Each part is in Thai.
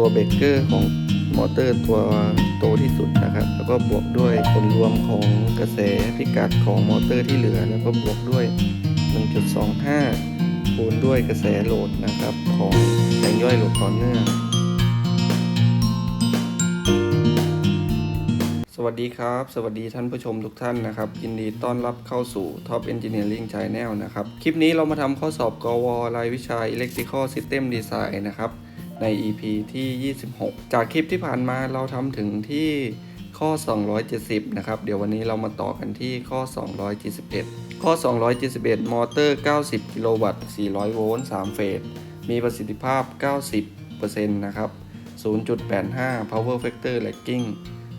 ตัวเบรกเกอร์ของมอเตอร์ตัวโตที่สุดนะครับ แล้วก็บวกด้วยผลรวมของกระแสพิกัดของมอเตอร์ที่เหลือ แล้วก็บวกด้วย 1.25 คูณด้วยกระแสโหลดนะครับของแรงย่อยโหลดต่อเนื่องสวัสดีครับ สวัสดีท่านผู้ชมทุกท่านนะครับ ยินดีต้อนรับเข้าสู่ Top Engineering Channel นะครับ คลิปนี้เรามาทำข้อสอบกวรายวิชา Electrical System Design นะครับ ใน EP ที่ 26 จากคลิปที่ผ่านมาเราทำถึงที่ข้อ 270 นะครับ เดี๋ยววันนี้เรามาต่อกันที่ข้อ 271 ข้อ 271 มอเตอร์ 90 กิโลวัตต์ 400 โวลต์ 3 เฟส มีประสิทธิภาพ 90%นะครับ 0.85 power factor lagging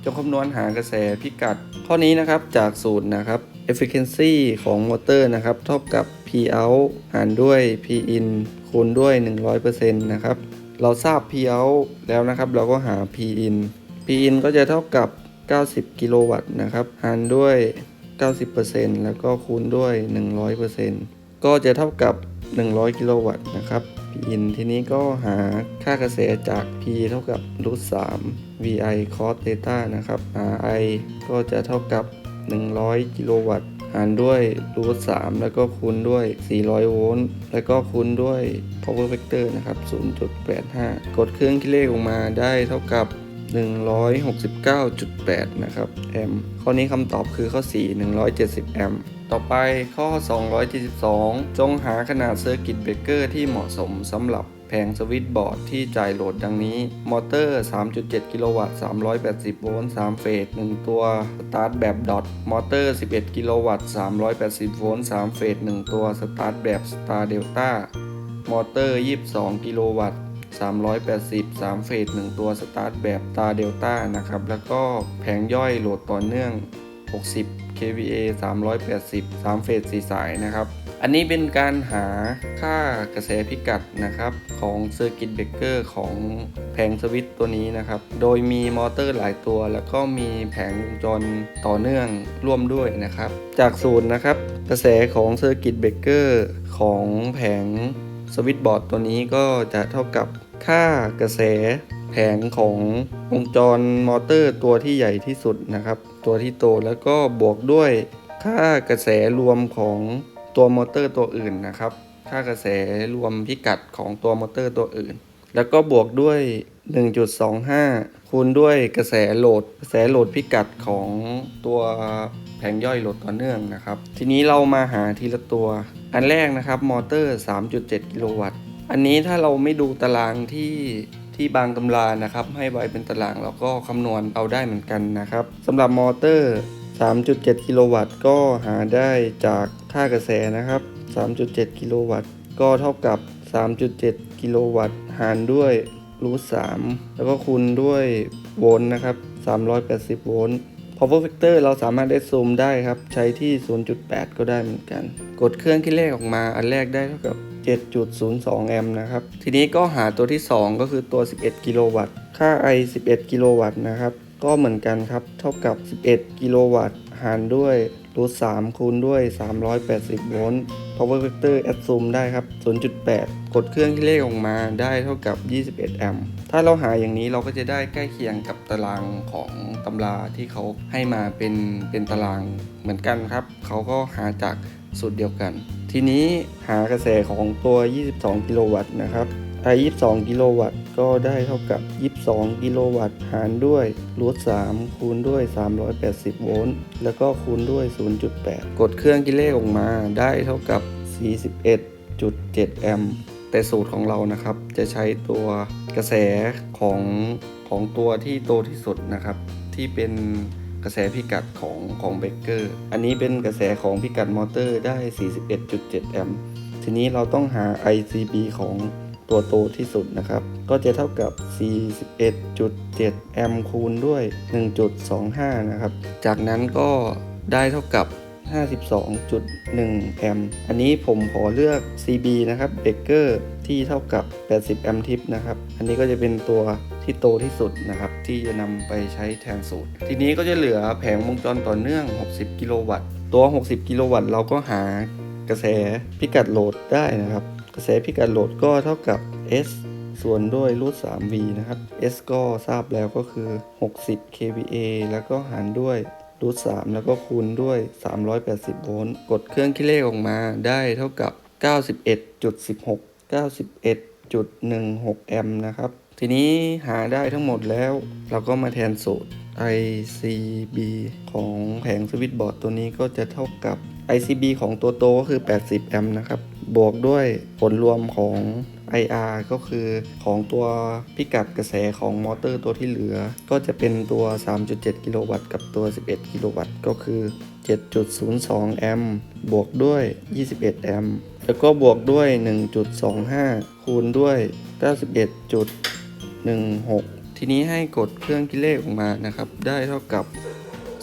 จงคำนวณหากระแสพิกัด ข้อนี้นะครับจากสูตรนะครับ efficiency ของมอเตอร์นะครับ เท่ากับ P out หารด้วย P in คูณด้วย 100%นะครับ เราทราบ P out แล้วนะครับ เราก็หา P in P in ก็จะเท่ากับ 90 กิโลวัตต์นะครับ หารด้วย 90%แล้วก็คูณด้วย 100%ก็จะเท่ากับ 100 กิโลวัตต์นะครับ P in ทีนี้ก็หาค่ากระแสจาก P เท่ากับรูท3 VI cos theta นะครับ RI ก็จะเท่ากับ 100 กิโลวัตต์ หารด้วยรูท3แล้วก็คูณด้วย 400 โวลต์ แล้วก็คูณด้วย power factor นะครับ 0.85 กดเครื่องคิดเลขออกมาได้เท่ากับ 169.8 นะครับ แอมป์ ข้อนี้คำตอบคือข้อ 4 170 แอมป์ต่อไปข้อ 272 จงหาขนาดเซอร์กิตเบรกเกอร์ที่เหมาะสมสำหรับ แผงสวิตช์บอร์ดที่จ่ายโหลดดังนี้ มอเตอร์ 3.7 กิโลวัตต์ 380 โวลต์ 3 เฟส 1 ตัว สตาร์ทแบบดอท มอเตอร์ 11 กิโลวัตต์ 380 โวลต์ 3 เฟส 1 ตัว สตาร์ทแบบสตาร์เดลต้า มอเตอร์ 22 กิโลวัตต์380 3 เฟส 1 ตัวสตาร์ทแบบตาเดลต้านะครับ แล้วก็แผงย่อยโหลดต่อเนื่อง 60 kVA 380 3 เฟส 4 สายนะครับ อันนี้เป็นการหาค่ากระแสพิกัดนะครับของเซอร์กิตเบรกเกอร์ของแผงสวิตตัวนี้นะครับ โดยมีมอเตอร์หลายตัว แล้วก็มีแผงวงจรต่อเนื่องร่วมด้วยนะครับ จากศูนย์นะครับ กระแสของเซอร์กิตเบรกเกอร์ของแผงสวิตบอร์ดตัวนี้ก็จะเท่ากับค่ากระแสแผงของวงจรมอเตอร์ตัวที่ใหญ่ที่สุดนะครับ ตัวที่โตแล้วก็บวกด้วยค่ากระแสรวมของ ตัวมอเตอร์ตัวอื่นนะครับ ค่ากระแสรวมพิกัดของตัวมอเตอร์ตัวอื่น แล้วก็บวกด้วย 1.25 คูณด้วยกระแสโหลด กระแสโหลดพิกัดของตัวแผงย่อยโหลดต่อเนื่องนะครับ ทีนี้เรามาหาทีละตัว อันแรกนะครับมอเตอร์ 3.7 กิโลวัตต์ อันนี้ถ้าเราไม่ดูตารางที่ที่บางตำรานะครับ ให้ไว้เป็นตารางเราก็คำนวณเอาได้เหมือนกันนะครับสำหรับมอเตอร์ 3.7 กิโลวัตต์ก็หาได้จาก ค่ากระแสนะครับ 3.7 กิโลวัตต์ ก็เท่ากับ 3.7 กิโลวัตต์ หารด้วยรูท3แล้วก็คูณด้วยโวลต์นะครับ 380 โวลต์ power factor เราสามารถได้ซูมได้ครับ ใช้ที่ 0.8 ก็ได้เหมือนกัน กดเครื่องคิดเลขออกมา อันแรกได้เท่ากับ 7.02 แอมป์นะครับ ทีนี้ก็หาตัวที่ 2 ก็คือตัว 11 กิโลวัตต์ ค่า I 11 กิโลวัตต์นะครับ ก็เหมือนกันครับ เท่ากับ 11 กิโลวัตต์ หารด้วย รูท3คูณด้วย 380 โวลต์ power factor แอดซูมได้ครับ 0.8 กดเครื่องคิดเลขออกมาได้เท่ากับ 21 แอมป์ ถ้าเราหาอย่างนี้เราก็จะได้ใกล้เคียงกับตารางของตำราที่เขาให้มาเป็นเป็นตารางเหมือนกันครับ เขาก็หาจากสูตรเดียวกัน ทีนี้หากระแสของตัว 22 กิโลวัตต์นะครับ ไอ22 กิโลวัตต์ ก็ได้เท่ากับ 22 กิโลวัตต์ หารด้วยรูท3คูณด้วย 380 โวลต์ แล้วก็คูณด้วย 0.8 กดเครื่องคิเลขออกมาได้เท่ากับ 41.7 แอมป์ แต่สูตรของเรานะครับ จะใช้ตัวกระแสของของตัวที่โตที่สุดนะครับ ที่เป็นกระแสพิกัดของของเบเกอร์ อันนี้เป็นกระแสของพิกัดมอเตอร์ได้ 41.7 แอมป์ ทีนี้เราต้องหา ICB ของ ตัวโตที่สุดนะครับ ก็จะเท่ากับ 41.7 แอมป์คูณด้วย 1.25 นะครับ จากนั้นก็ได้เท่ากับ 52.1 แอมป์อันนี้ผมขอเลือก CB นะครับเบเกอร์ที่เท่ากับ 80 แอมป์ทิปนะครับ อันนี้ก็จะเป็นตัวที่โตที่สุดนะครับ ที่จะนำไปใช้แทนสูตร ทีนี้ก็จะเหลือแผงวงจรต่อเนื่อง 60 กิโลวัตต์ ตัว 60 กิโลวัตต์เราก็หากระแสพิกัดโหลดได้นะครับ ระแสพิกัดโหลดก็เท่ากับ S ส่วนด้วยรูท 3V นะครับ S ก็ทราบแล้วก็คือ 60 kVA แล้วก็หารด้วยรูท 3 แล้วก็คูณด้วย 380 โวลต์ กดเครื่องคิดเลขออกมาได้เท่ากับ 91.16 91.16 แอมป์นะครับ ทีนี้หาได้ทั้งหมดแล้ว เราก็มาแทนสูตร ICB ของแผงสวิตช์บอร์ดตัวนี้ก็จะเท่ากับ ICB ของตัวโตก็คือ 80 แอมป์นะครับ บวกด้วยผลรวมของ IR ก็คือของตัวพิกัดกระแสของมอเตอร์ตัวที่เหลือ ก็จะเป็นตัว 3.7 กิโลวัตต์กับตัว 11 กิโลวัตต์ก็คือ 7.02 แอมป์บวกด้วย 21 แอมป์แล้วก็บวกด้วย 1.25 คูณด้วย 91.16 ทีนี้ให้กดเครื่องคิดเลขออกมานะครับ ได้เท่ากับ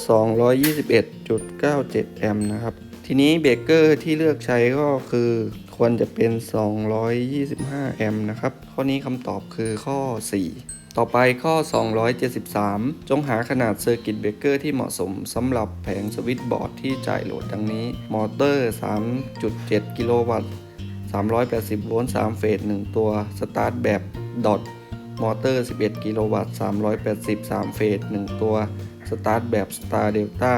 221.97 แอมป์นะครับ ทีนี้เบรกเกอร์ที่เลือกใช้ก็คือควรจะเป็น 225 แอมป์นะครับ ข้อนี้คำตอบคือข้อ 4 ต่อไปข้อ 273 จงหาขนาดเซอร์กิตเบรกเกอร์ที่เหมาะสมสำหรับแผงสวิตช์บอร์ดที่จ่ายโหลดดังนี้ มอเตอร์ 3.7 กิโลวัตต์ 380 โวลต์ 3 เฟส 1 ตัว สตาร์ทแบบดอทมอเตอร์ 11 กิโลวัตต์ 380 3 เฟส 1 ตัว สตาร์ทแบบ Star Delta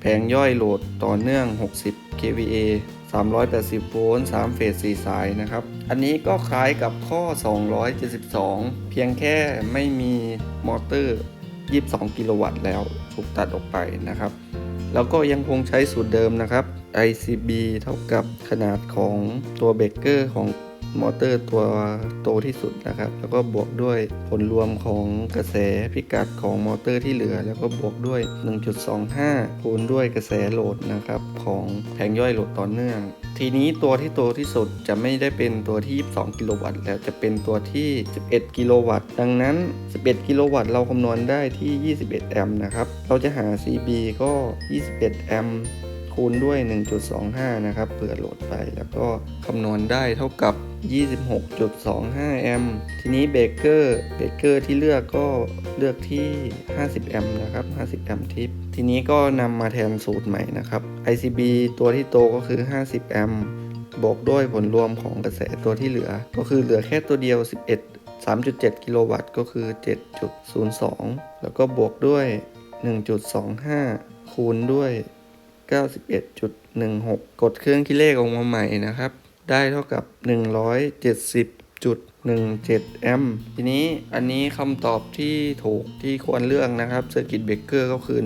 แผงย่อยโหลดต่อเนื่อง 60 kVA 380 โวลต์ 3 เฟส 4 สายนะครับ อันนี้ก็คล้ายกับข้อ 272 เพียงแค่ไม่มีมอเตอร์ 22 กิโลวัตต์แล้วถูกตัดออกไปนะครับ แล้วก็ยังคงใช้สูตรเดิมนะครับ ICB เท่ากับขนาดของตัวเบรกเกอร์ของ มอเตอร์ตัวโตที่สุดนะครับ แล้วก็บวกด้วยผลรวมของกระแสพิกัดของมอเตอร์ที่เหลือ แล้วก็บวกด้วย 1.25 คูณด้วยกระแสโหลดนะครับของแผงย่อยโหลดต่อเนื่อง ทีนี้ตัวที่โตที่สุดจะไม่ได้เป็นตัวที่ 22 กิโลวัตต์แล้วจะเป็นตัวที่ 11 กิโลวัตต์ ดังนั้น 11 กิโลวัตต์เราคำนวณได้ที่ 21 แอมป์นะครับ เราจะหา CB ก็ 21 แอมป์ คูณด้วย 1.25 นะครับเผื่อโหลดไปแล้วก็คำนวณได้เท่ากับ 26.25 แอมป์ทีนี้เบรกเกอร์เบรกเกอร์ที่เลือกก็เลือกที่ 50 แอมป์นะครับ 50 แอมป์ทิปทีนี้ก็นำมาแทนสูตรใหม่นะครับ ICB ตัวที่โตก็คือ 50 แอมป์บวกด้วยผลรวมของกระแสตัวที่เหลือ ก็คือเหลือแค่ตัวเดียว 11 3.7 กิโลวัตต์ก็คือ 7.02 แล้วก็บวกด้วย 1.25 คูณด้วย 91.16 กดเครื่องคิดเลขออกมาใหม่นะครับ ได้เท่ากับ 170.17 แอมป์ทีนี้อันนี้คำตอบที่ถูกที่ควรเลือกนะครับ Circuit Breaker ก็คือ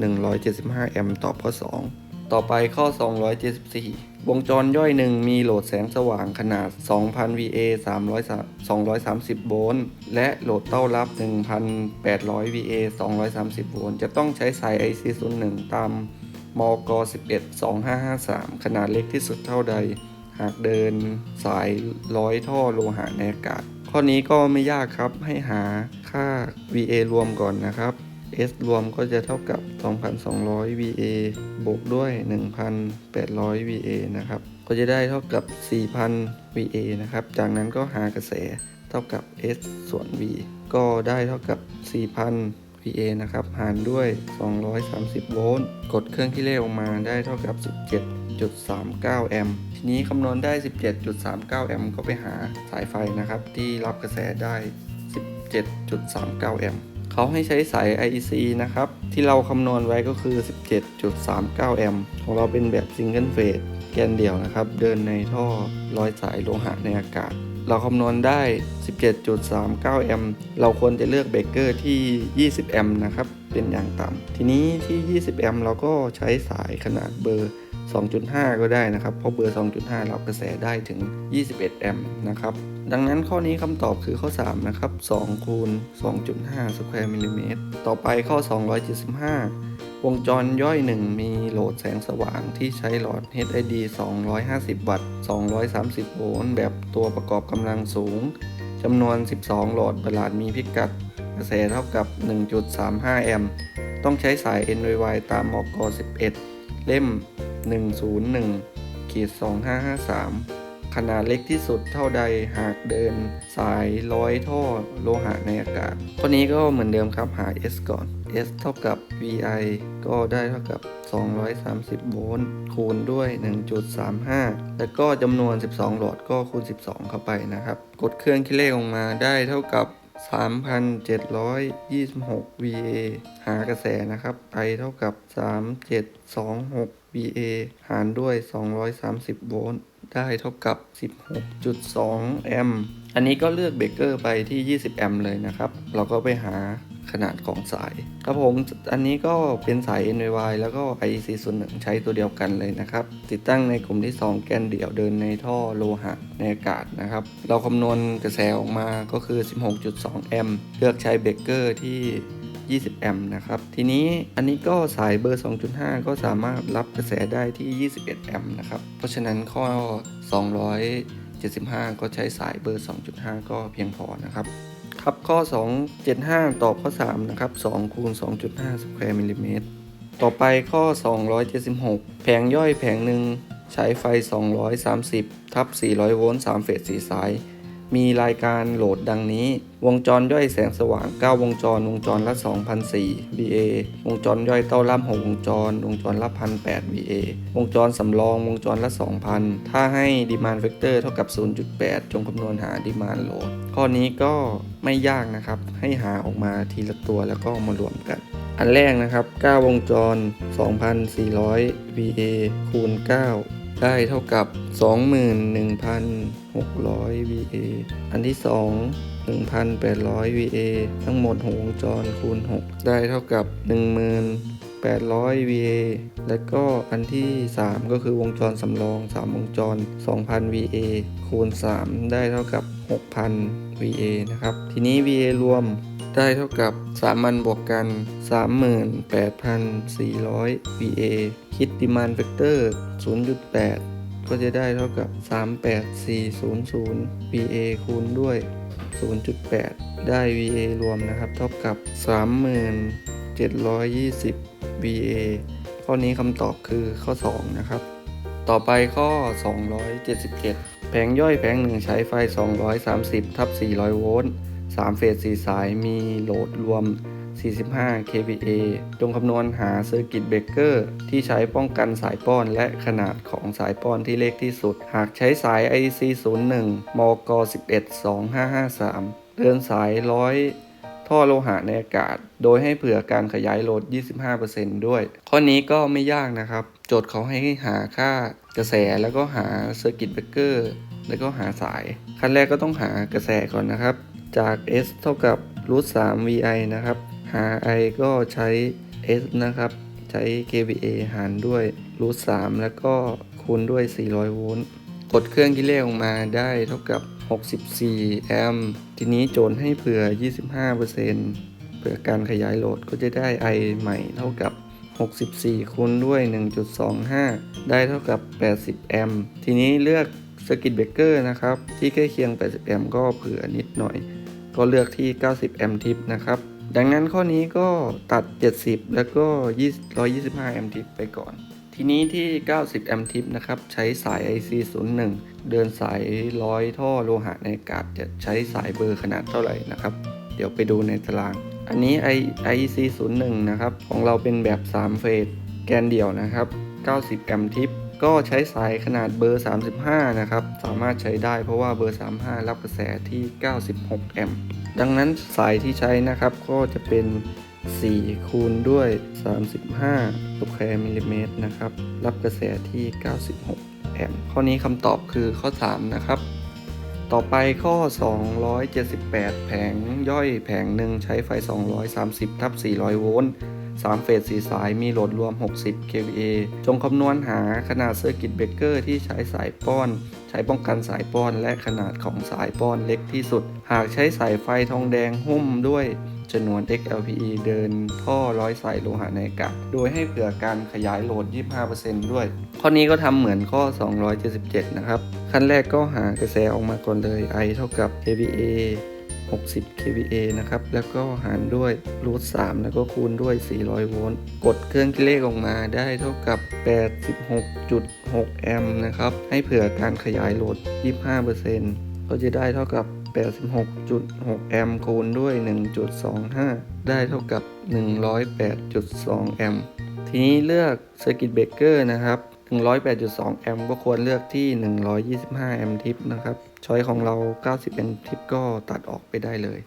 175 แอมป์ตอบข้อ 2 ต่อไปข้อ 274 วงจรย่อยหนึ่งมีโหลดแสงสว่างขนาด 2,000 VA 300 230 โวลต์ และโหลดเต้ารับ 1,800 VA 230 โวลต์ จะต้องใช้สาย IC01 ตาม มก 11 2553 ขนาดเล็กที่สุดเท่าใด หากเดินสายร้อยท่อโลหะในอากาศ ข้อนี้ก็ไม่ยากครับ ให้หาค่า VA รวมก่อนนะครับ S รวมก็จะเท่ากับ 2,200 VA บวกด้วย 1,800 VA นะครับ ก็จะได้เท่ากับ 4,000 VA นะครับ จากนั้นก็หากระแสเท่ากับ S ส่วน V ก็ได้เท่ากับ 4,000 VA นะครับ หารด้วย 230 โวลต์ กดเครื่องที่เลขออกมาได้เท่ากับ 17.39 แอมป์ ทีนี้คำนวณได้ 17.39 แอมป์ก็ไปหาสายไฟนะครับ ที่รับกระแสได้ 17.39 แอมป์เขาให้ใช้สาย IEC นะครับ ที่เราคำนวณไว้ก็คือ 17.39 แอมป์ของเราเป็นแบบซิงเกิลเฟสแกนเดี่ยวนะครับ เดินในท่อร้อยสายโลหะในอากาศ เราคำนวณได้ 17.39 แอมป์เราควรจะเลือกเบรกเกอร์ที่ 20 แอมป์นะครับ เป็นอย่างต่ำทีนี้ที่ 20 แอมป์เราก็ใช้สายขนาดเบอร์ 2.5 ก็ได้นะครับ เพราะเบอร์ 2.5 รับกระแสได้ถึง 21 แอมป์นะครับ ดังนั้นข้อนี้คำตอบคือข้อ 3 นะครับ 2 คูณ 2.5 สแควร์มิลลิเมตร ต่อไปข้อ 275 วงจรย่อย 1 มีโหลดแสงสว่างที่ใช้หลอด HID 250 วัตต์ 230 โวลต์ แบบตัวประกอบกำลังสูง จำนวน 12 หลอดประหลาดมีพิกัด กระแสเท่ากับ 1.35 แอมป์ ต้องใช้สาย NYY ตามมก11 เล่ม 101ขีด2553 ขนาดเล็กที่สุดเท่าใดหากเดินสายร้อยท่อโลหะในอากาศข้อนี้ก็เหมือนเดิมครับหา S ก่อน S เท่ากับ VI ก็ได้เท่ากับ 230 โวลต์คูณด้วย 1.35 แล้วก็จำนวน 12 หลอดก็คูณ 12 เข้าไปนะครับ กดเครื่องคิดเลขออกมาได้เท่ากับ 3,726 VA หากระแสนะครับ I เท่ากับ 3726 VA หารด้วย 230 โวลต์ได้เท่ากับ 16.2 แอมป์ อันนี้ก็เลือกเบรกเกอร์ไปที่ 20 แอมป์เลยนะครับ เราก็ไปหา ขนาดของสาย ครับผมอันนี้ก็เป็นสาย NYY แล้วก็ IEC 0 1ใช้ตัวเดียวกันเลยนะครับ ติดตั้งในกลุ่มที่ 2 แกนเดี่ยวเดินในท่อโลหะในอากาศนะครับ เราคำนวณกระแสออกมาก็คือ 16.2 แอมป์เลือกใช้เบรกเกอร์ที่20 แอมป์นะครับ ทีนี้อันนี้ก็สายเบอร์ 2.5 ก็สามารถรับกระแสได้ที่ 21 แอมป์นะครับ เพราะฉะนั้นข้อ 275 ก็ใช้สายเบอร์ 2.5 ก็เพียงพอนะครับ ทับข้อ 275ตอบข้อ 3 นะครับ2คูณ2.5สแควร์มิลลิเมตรต่อไปข้อ 276 แผงย่อยแผงหนึ่งใช้ไฟ 230 ทับ 400 โวลต์3เฟส4สาย มีรายการโหลดดังนี้ วงจรย่อยแสงสว่าง 9 วงจร วงจรละ2,004 VA วงจรย่อยเต้าล่ำ6วงจร วงจรละ1,008 VA วงจรสำรอง วงจรละ 2,000 ถ้าให้ demand factor เท่ากับ 0.8 จงคำนวณหา demand load ข้อนี้ก็ไม่ยากนะครับ ให้หาออกมาทีละตัวแล้วก็มารวมกัน อันแรกนะครับ 9 วงจร 2,400 VA คูณ 9 ได้เท่ากับ 21,600 VA อันที่ 2 1,800 VA ทั้งหมด6วงจรคูณ 6 ได้เท่ากับ 1800 VA และก็อันที่ 3 ก็คือวงจรสำรอง 3 วงจร 2,000 VA คูณ 3 ได้เท่ากับ 6,000 VA นะครับ ทีนี้ VA รวม ได้เท่ากับ 3 มันบวกกัน 38,400 VA คิด demand factor 0.8 ก็จะได้เท่ากับ 38400 VA คูณด้วย 0.8 ได้ VA รวมนะครับ เท่ากับ 3720 VA ข้อนี้คำตอบคือข้อ 2 นะครับ ต่อไปข้อ 277 แผงย่อยแผงหนึ่งใช้ไฟ 230 ทับ 400 โวลต์ 3 เฟส 4 สายมีโหลดรวม 45 kVA จงคำนวณหาเซอร์กิตเบรกเกอร์ที่ใช้ป้องกันสายป้อนและขนาดของสายป้อนที่เล็กที่สุด หากใช้สาย IC 01 มก 11 2553 เดินสาย 100ท่อโลหะในอากาศ โดยให้เผื่อการขยายโหลด 25%ด้วย ข้อนี้ก็ไม่ยากนะครับ โจทย์เขาให้หาค่ากระแสแล้วก็หาเซอร์กิตเบรกเกอร์แล้วก็หาสาย ขั้นแรกก็ต้องหากระแสก่อนนะครับ จาก S เท่ากับรูท3 VI นะครับ หา I ก็ใช้ S นะครับ ใช้ kVA หารด้วยรูท3แล้วก็คูณด้วย 400 โวลต์ กดเครื่องคิดเลขออกมาได้เท่ากับ 64 แอมป์ ทีนี้โจทย์ให้เผื่อ 25%เผื่อการขยายโหลดก็จะได้ I ใหม่เท่ากับ 64 คูณด้วย 1.25 ได้เท่ากับ 80 แอมป์ ทีนี้เลือกสกิตเบรกเกอร์นะครับ ที่ใกล้เคียง 80 แอมป์ก็เผื่อนิดหน่อย ก็เลือกที่ 90 แอมป์ทิปนะครับ ดังนั้นข้อนี้ก็ตัด 70 แล้วก็ 125 แอมป์ทิปไปก่อน ทีนี้ที่ 90 แอมป์ทิปนะครับ ใช้สาย IC 01 เดินสายร้อยท่อโลหะในอากาศจะใช้สายเบอร์ขนาดเท่าไหร่นะครับ เดี๋ยวไปดูในตาราง อันนี้ I IC 01 นะครับ ของเราเป็นแบบ 3 เฟส แกนเดี่ยวนะครับ 90 แอมป์ทิป ก็ใช้สายขนาดเบอร์ 35 นะครับ สามารถใช้ได้เพราะว่าเบอร์ 35 รับกระแสที่ 96 แอมป์ ดังนั้นสายที่ใช้นะครับก็จะเป็น 4 คูณด้วย 35สแคร์มิลลิเมตรนะครับ รับกระแสที่ 96 แอมป์ ข้อนี้คำตอบคือข้อ 3 นะครับ ต่อไปข้อ 278 แผงย่อยแผงหนึ่งใช้ไฟ 230 ทับ 400 โวลต์ 3 เฟส 4 สายมีโหลดรวม 60 kVA จงคำนวณหาขนาดเซอร์กิตเบรกเกอร์ที่ใช้สายป้อน ใช้ป้องกันสายป้อนและขนาดของสายป้อนเล็กที่สุด หากใช้สายไฟทองแดงหุ้มด้วยจำนวน XLPE เดินท่อร้อยสายโลหะในอากาศ โดยให้เผื่อการขยายโหลด 25%ด้วย ข้อนี้ก็ทำเหมือนข้อ 277 นะครับ ขั้นแรกก็หากระแสออกมาก่อนเลย I เท่ากับ kVA 60 kVA นะครับ แล้วก็หารด้วยรูท3แล้วก็คูณด้วย 400 โวลต์ กดเครื่องคิดเลขออกมาได้เท่ากับ 86.6 แอมป์นะครับ ให้เผื่อการขยายโหลด 25%ก็จะได้เท่ากับ 86.6 แอมป์คูณด้วย 1.25 ได้เท่ากับ 108.2 แอมป์ ทีนี้เลือก Circuit Breaker นะครับ 108.2 แอมป์ก็ควรเลือกที่ 125 แอมป์ทิปนะครับ ช้อยของเรา 90 แอมป์ทิปก็ตัดออกไปได้เลย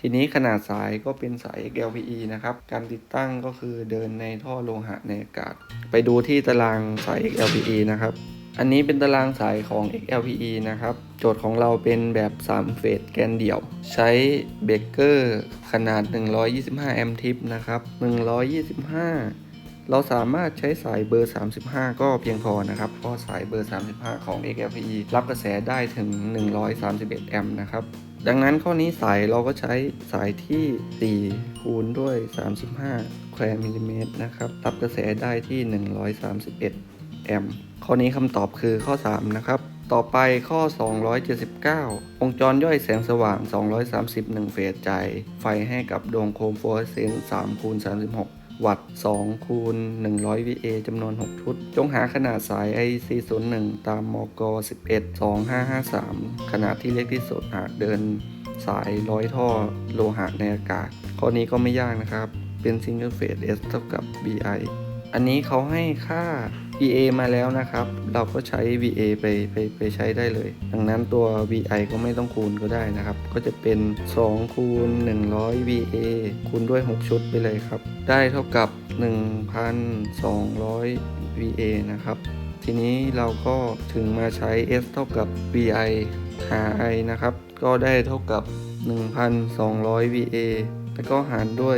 ทีนี้ขนาดสายก็เป็นสาย XLPE นะครับ การติดตั้งก็คือเดินในท่อโลหะในอากาศ ไปดูที่ตารางสาย XLPE นะครับ อันนี้เป็นตารางสายของ XLPE นะครับ โจทย์ของเราเป็นแบบ 3 เฟสแกนเดี่ยว ใช้เบรกเกอร์ขนาด 125 แอมป์ทิปนะครับ 125 เราสามารถใช้สายเบอร์ 35 ก็เพียงพอนะครับเพราะสายเบอร์ 35 ของ XLPE รับกระแสได้ถึง 131 แอมป์นะครับ ดังนั้นข้อนี้สายเราก็ใช้สายที่ 4 คูณด้วย 35แควมิลลิเมตรนะครับ รับกระแสได้ที่ 131 แอมป์ข้อนี้คำตอบคือข้อ 3 นะครับต่อไปข้อ 279วงจรย่อยแสงสว่าง 231 เฟสจ่ายไฟให้กับดวงโคมฟลูออเรสเซนต์3คูณ36 วัตต์2คูณ100 VA จำนวน 6 ชุด จงหาขนาดสาย IC01 ตามมก 11 2553 ขนาดที่เล็กที่สุดหากเดินสายร้อยท่อโลหะในอากาศ ข้อนี้ก็ไม่ยากนะครับ เป็น Single Phase S เท่ากับ BI อันนี้เขาให้ค่า VA มาแล้วนะครับ เราก็ใช้ VA ไปไปไปใช้ได้เลย ดังนั้นตัว VI ก็ไม่ต้องคูณก็ได้นะครับ ก็จะเป็น 2 คูณ 100 VA คูณด้วย 6 ชุดไปเลยครับ ได้เท่ากับ 1,200 VA นะครับ ทีนี้เราก็ถึงมาใช้ S เท่ากับ VI หา I นะครับ ก็ได้เท่ากับ 1,200 VA แล้วก็หารด้วย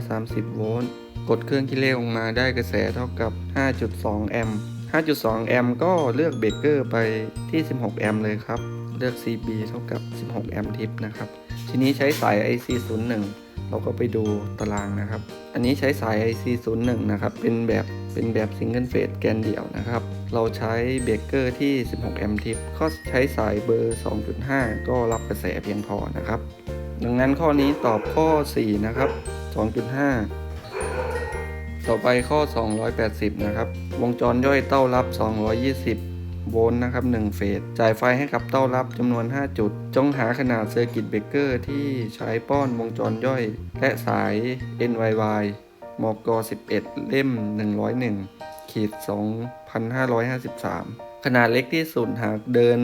230 โวลต์ กดเครื่องคิดเลขออกมาได้กระแสเท่ากับ 5.2 แอมป์ 5.2 แอมป์ก็เลือกเบรกเกอร์ไปที่ 16 แอมป์เลยครับ เลือก CB เท่ากับ 16 แอมป์ทิปนะครับ ทีนี้ใช้สาย IC01 เราก็ไปดูตารางนะครับ อันนี้ใช้สาย IC01 นะครับ เป็นแบบเป็นแบบซิงเกิลเฟสแกนเดี่ยวนะครับ เราใช้เบรกเกอร์ที่ 16 แอมป์ทิปก็ใช้สายเบอร์ 2.5 ก็รับกระแสเพียงพอนะครับ ดังนั้นข้อนี้ตอบข้อ 4 นะครับ 2.5 ต่อไปข้อ 280 นะครับ วงจรย่อยเต้ารับ 220 โวลต์นะครับ 1 เฟส จ่ายไฟให้กับเต้ารับจำนวน 5 จุด จงหาขนาดเซอร์กิตเบรกเกอร์ที่ใช้ป้อนวงจรย่อย และสาย NYY มก 11 เล่ม 101 ขีด 2,553 ขนาดเล็กที่สุดหากเดิน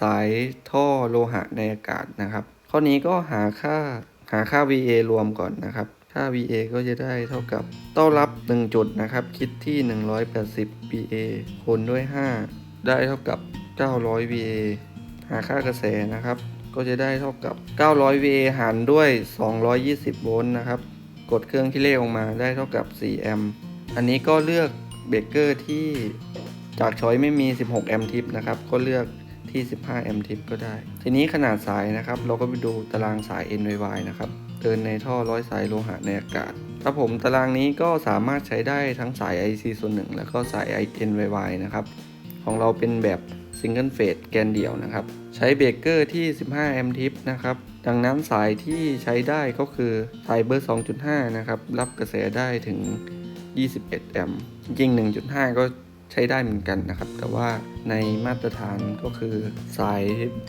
สายท่อโลหะในอากาศนะครับ ข้อนี้ก็หาค่าหาค่า VA รวมก่อนนะครับ ค่า VA ก็จะได้เท่ากับเต้ารับ 1 จุดนะครับ คิดที่ 180 VA คูณด้วย 5 ได้เท่ากับ 900 VA หาค่ากระแสนะครับ ก็จะได้เท่ากับ 900 VA หารด้วย 220 โวลต์นะครับ กดเครื่องที่เลขออกมาได้เท่ากับ 4 แอมป์อันนี้ก็เลือกเบรกเกอร์ที่จากช้อยไม่มี 16 แอมป์ทิปนะครับ ก็เลือกที่ 15 แอมป์ทิปก็ได้ ทีนี้ขนาดสายนะครับ เราก็ไปดูตารางสาย NYY นะครับ เดินในท่อร้อยสายโลหะในอากาศครับผมตารางนี้ก็สามารถใช้ได้ทั้งสาย IC ส่วนหนึ่งแล้วก็สาย INYY นะครับ ของเราเป็นแบบซิงเกิลเฟสแกนเดี่ยวนะครับ ใช้เบรกเกอร์ที่ 15 แอมป์ทิปนะครับ ดังนั้นสายที่ใช้ได้ก็คือสายเบอร์ 2.5 นะครับ รับกระแสได้ถึง 21 แอมป์จริง 1.5 ก็ ใช้ได้เหมือนกันนะครับ แต่ว่าในมาตรฐานก็คือสาย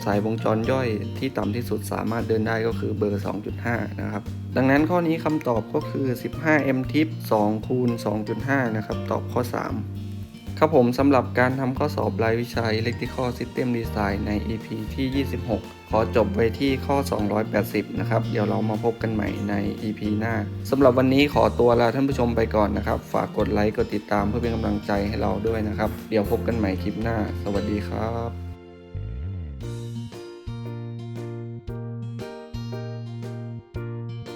สายวงจรย่อยที่ต่ำที่สุดสามารถเดินได้ก็คือเบอร์ 2.5 นะครับ ดังนั้นข้อนี้คำตอบก็คือ 15 m tip 2คูณ2.5 นะครับ ตอบข้อ 3ครับผมสำหรับการทำข้อสอบรายวิชา Electrical System Design ใน EP ที่ 26 ขอจบไว้ที่ข้อ 280 นะครับ เดี๋ยวเรามาพบกันใหม่ใน EP หน้าสำหรับวันนี้ขอตัวลาท่านผู้ชมไปก่อนนะครับ ฝากกดไลค์ กดติดตามเพื่อเป็นกำลังใจให้เราด้วยนะครับ เดี๋ยวพบกันใหม่คลิปหน้า สวัสดีครับ